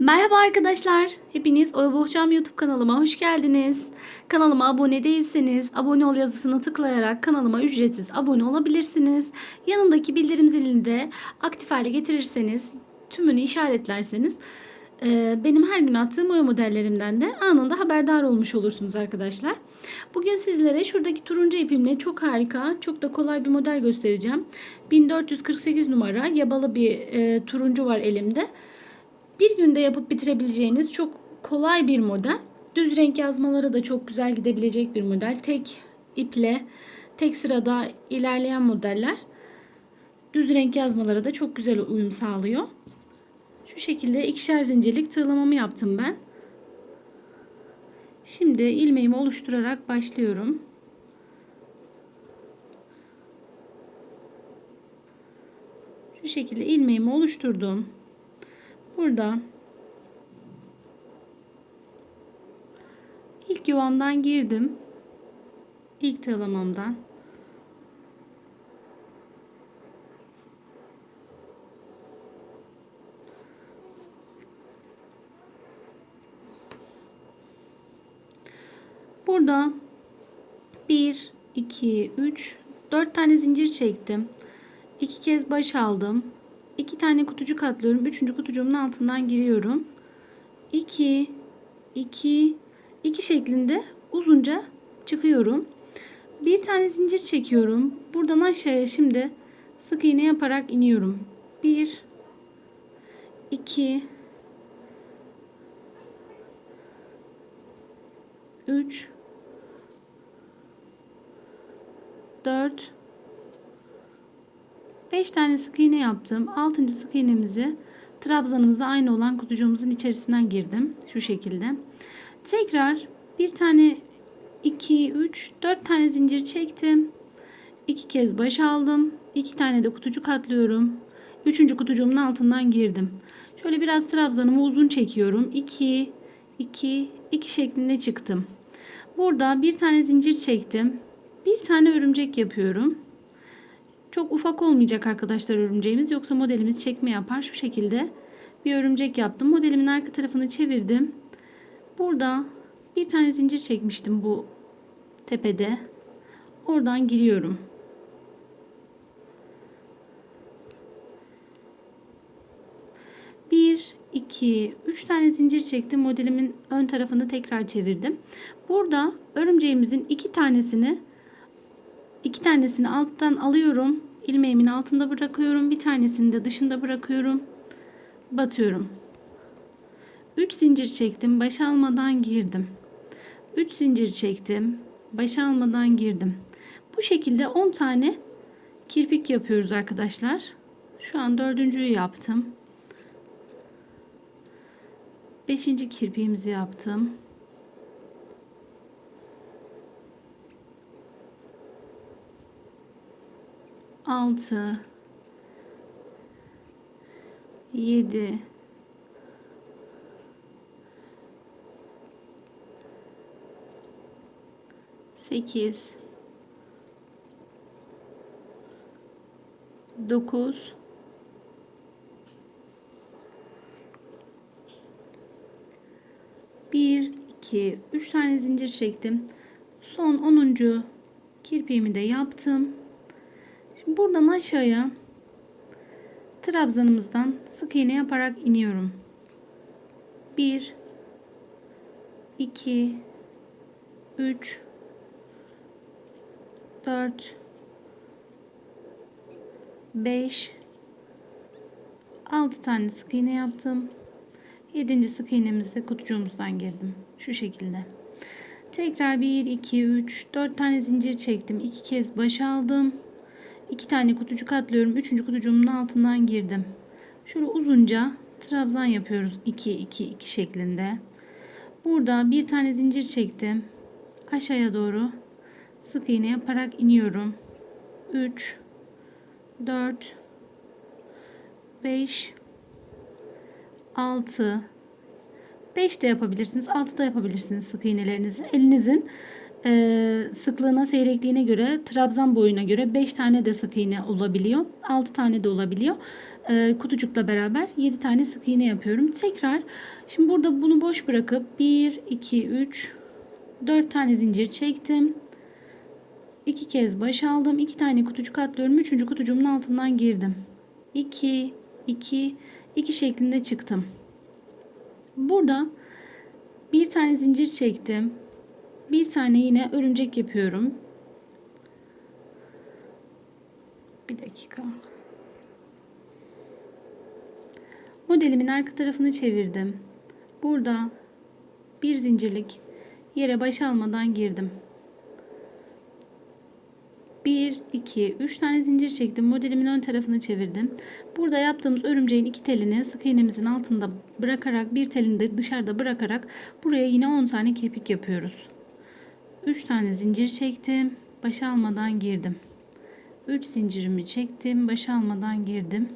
Merhaba arkadaşlar. Hepiniz Oya Bohçam YouTube kanalıma hoş geldiniz. Kanalıma abone değilseniz abone ol yazısını tıklayarak kanalıma ücretsiz abone olabilirsiniz. Yanındaki bildirim zilini de aktif hale getirirseniz tümünü işaretlerseniz e, benim her gün attığım oya modellerimden de anında haberdar olmuş olursunuz arkadaşlar. Bugün sizlere şuradaki turuncu ipimle çok harika, çok da kolay bir model göstereceğim. 1448 numara yabalı bir e, turuncu var elimde. Bir günde yapıp bitirebileceğiniz çok kolay bir model. Düz renk yazmaları da çok güzel gidebilecek bir model. Tek iple, tek sırada ilerleyen modeller. Düz renk yazmalara da çok güzel uyum sağlıyor. Şu şekilde ikişer zincirlik tığlamamı yaptım ben. Şimdi ilmeğimi oluşturarak başlıyorum. Şu şekilde ilmeğimi oluşturdum. Burada ilk yuvamdan girdim. İlk tığlamamdan. Burada 1 2 3 4 tane zincir çektim. 2 kez baş aldım. 2 tane kutucuk atlıyorum. 3. kutucuğumun altından giriyorum. 2 2 2 şeklinde uzunca çıkıyorum. Bir tane zincir çekiyorum. Buradan aşağıya şimdi sık iğne yaparak iniyorum. 1 2 3 4 5 tane sık iğne yaptım. 6. sık iğnemizi trabzanımızda aynı olan kutucuğumuzun içerisinden girdim. Şu şekilde. Tekrar bir tane 2 3 4 tane zincir çektim. 2 kez baş aldım. 2 tane de kutucuk atlıyorum. 3. kutucuğumun altından girdim. Şöyle biraz trabzanımı uzun çekiyorum. 2 2 2 şeklinde çıktım. Burada bir tane zincir çektim. Bir tane örümcek yapıyorum. Çok ufak olmayacak arkadaşlar örümceğimiz. Yoksa modelimiz çekme yapar. Şu şekilde bir örümcek yaptım. Modelimin arka tarafını çevirdim. Burada bir tane zincir çekmiştim bu tepede. Oradan giriyorum. Bir, iki, üç tane zincir çektim. Modelimin ön tarafını tekrar çevirdim. Burada örümceğimizin iki tanesini iki tanesini alttan alıyorum. ilmeğimin altında bırakıyorum. Bir tanesini de dışında bırakıyorum. Batıyorum. 3 zincir çektim. Baş almadan girdim. 3 zincir çektim. Baş almadan girdim. Bu şekilde 10 tane kirpik yapıyoruz arkadaşlar. Şu an dördüncüyü yaptım. Beşinci kirpiğimizi yaptım. Altı, yedi, sekiz, dokuz, bir, iki, üç tane zincir çektim. Son onuncu kirpiğimi de yaptım. Şimdi buradan aşağıya trabzanımızdan sık iğne yaparak iniyorum. 1 2 3 4 5 6 tane sık iğne yaptım. 7. sık iğnemizde kutucuğumuzdan girdim. Şu şekilde. Tekrar 1 2 3 4 tane zincir çektim. 2 kez baş aldım. 2 tane kutucuk atlıyorum. 3. kutucuğumun altından girdim. Şöyle uzunca trabzan yapıyoruz. 2 2 2 şeklinde. Burada bir tane zincir çektim. Aşağıya doğru sık iğne yaparak iniyorum. 3 4 5 6 5 de yapabilirsiniz. 6 da yapabilirsiniz sık iğnelerinizi. Elinizin e, sıklığına, seyrekliğine göre, trabzan boyuna göre 5 tane de sık iğne olabiliyor. 6 tane de olabiliyor. E, kutucukla beraber 7 tane sık iğne yapıyorum. Tekrar şimdi burada bunu boş bırakıp 1, 2, 3, 4 tane zincir çektim. 2 kez baş aldım. 2 tane kutucuk atlıyorum. 3. kutucuğumun altından girdim. 2, 2, 2 şeklinde çıktım. Burada bir tane zincir çektim. Bir tane yine örümcek yapıyorum. Bir dakika. Modelimin arka tarafını çevirdim. Burada bir zincirlik yere baş almadan girdim. 1, 2, 3 tane zincir çektim. Modelimin ön tarafını çevirdim. Burada yaptığımız örümceğin iki telini sık iğnemizin altında bırakarak bir telini de dışarıda bırakarak buraya yine 10 tane kirpik yapıyoruz. 3 tane zincir çektim. Baş almadan girdim. 3 zincirimi çektim. Baş almadan girdim.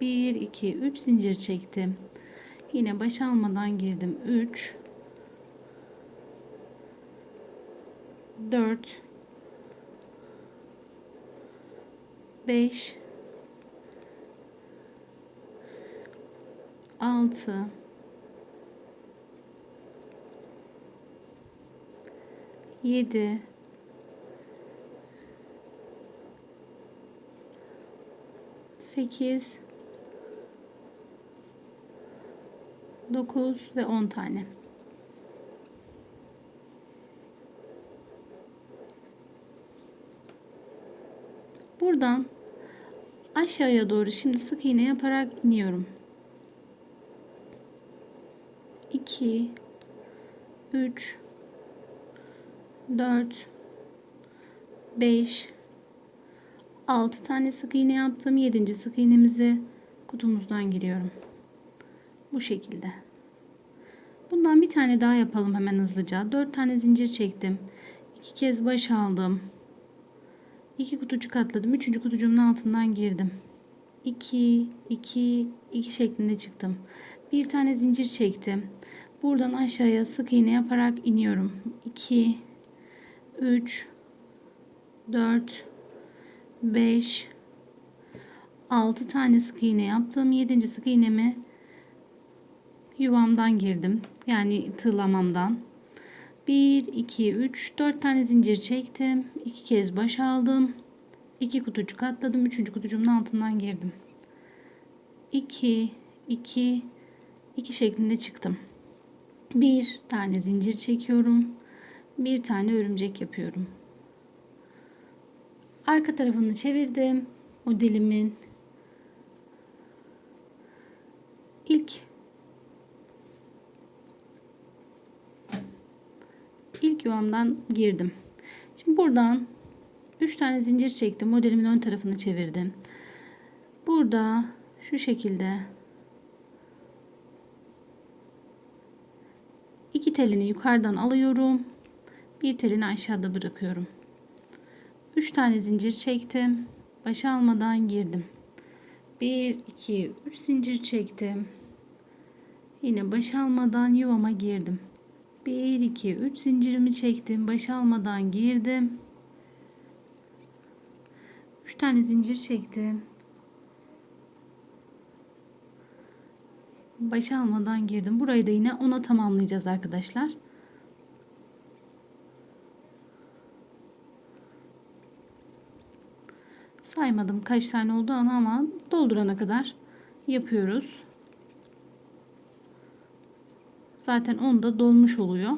1, 2, 3 zincir çektim. Yine baş almadan girdim. 3 4 5 6 7 8 9 ve 10 tane. Buradan aşağıya doğru şimdi sık iğne yaparak iniyorum. 2 3 4 5 6 tane sık iğne yaptım. 7. sık iğnemizi kutumuzdan giriyorum. Bu şekilde. Bundan bir tane daha yapalım hemen hızlıca. 4 tane zincir çektim. 2 kez baş aldım. 2 kutucuk atladım. 3. kutucuğumun altından girdim. 2 2 2 şeklinde çıktım. Bir tane zincir çektim. Buradan aşağıya sık iğne yaparak iniyorum. 2 3 4 5 6 tane sık iğne yaptım. 7. sık iğnemi yuvamdan girdim. Yani tığlamamdan. 1 2 3 4 tane zincir çektim. 2 kez baş aldım. 2 kutucuk atladım. 3. kutucuğumun altından girdim. 2 2 2 şeklinde çıktım. Bir tane zincir çekiyorum. Bir tane örümcek yapıyorum. Arka tarafını çevirdim. Modelimin ilk ilk yuvamdan girdim. Şimdi buradan 3 tane zincir çektim. Modelimin ön tarafını çevirdim. Burada şu şekilde iki telini yukarıdan alıyorum. Bir telini aşağıda bırakıyorum. 3 tane zincir çektim. Baş almadan girdim. 1 2 3 zincir çektim. Yine baş almadan yuvama girdim. 1 2 3 zincirimi çektim. Baş almadan girdim. 3 tane zincir çektim. Baş almadan girdim. Burayı da yine ona tamamlayacağız arkadaşlar. Saymadım kaç tane oldu ama doldurana kadar yapıyoruz. Zaten onda dolmuş oluyor.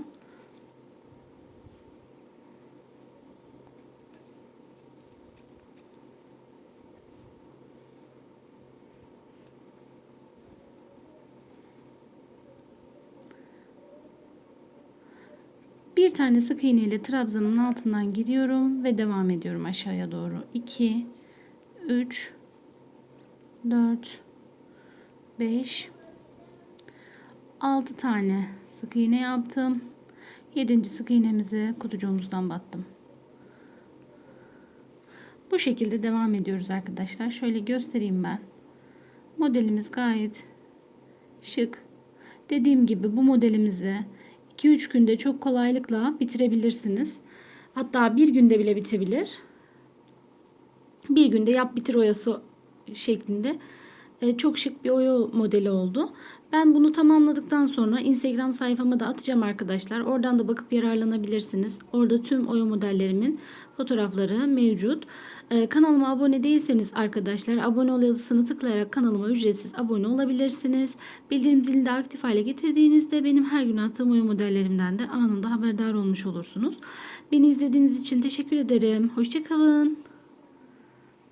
Bir tane sık iğne ile trabzanın altından gidiyorum ve devam ediyorum aşağıya doğru. 2 3 4 5 6 tane sık iğne yaptım. 7. sık iğnemizi kutucuğumuzdan battım. Bu şekilde devam ediyoruz arkadaşlar. Şöyle göstereyim ben. Modelimiz gayet şık. Dediğim gibi bu modelimizi 2-3 günde çok kolaylıkla bitirebilirsiniz. Hatta bir günde bile bitebilir. Bir günde yap bitir oyası şeklinde e, çok şık bir oya modeli oldu. Ben bunu tamamladıktan sonra Instagram sayfama da atacağım arkadaşlar. Oradan da bakıp yararlanabilirsiniz. Orada tüm oya modellerimin fotoğrafları mevcut. E, kanalıma abone değilseniz arkadaşlar abone ol yazısını tıklayarak kanalıma ücretsiz abone olabilirsiniz. Bildirim zilini de aktif hale getirdiğinizde benim her gün attığım oya modellerimden de anında haberdar olmuş olursunuz. Beni izlediğiniz için teşekkür ederim. Hoşçakalın.